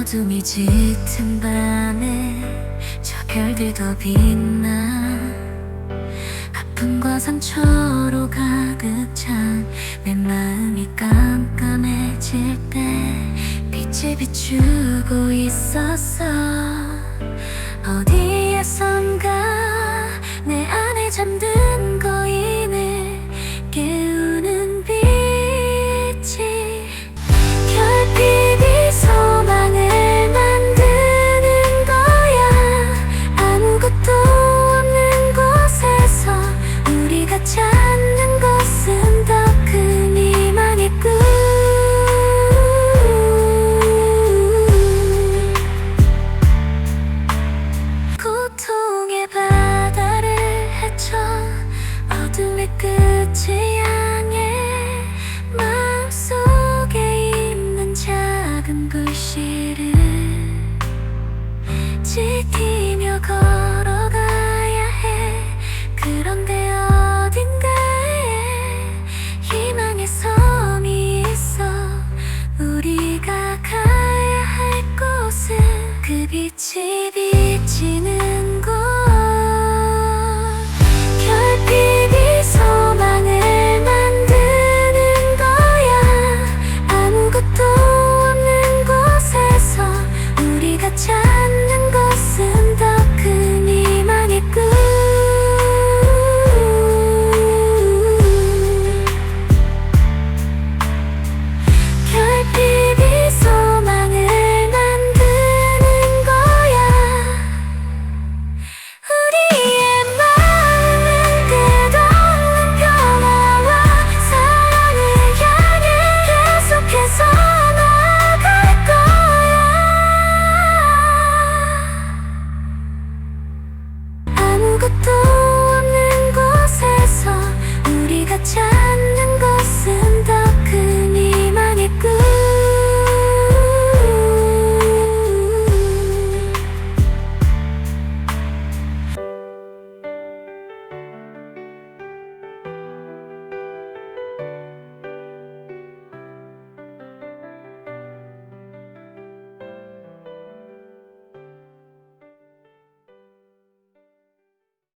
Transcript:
어둠이 짙은 밤에 저 별들도 빛나 아픔과 상처로 가득 찬 내 마음이 깜깜해질 때 빛을 비추고 있었어 어디 지키며 걸어가야 해. 그런데 어딘가에 희망의 섬이 있어. 우리가 가야 할 곳은 그 빛이 비치는 the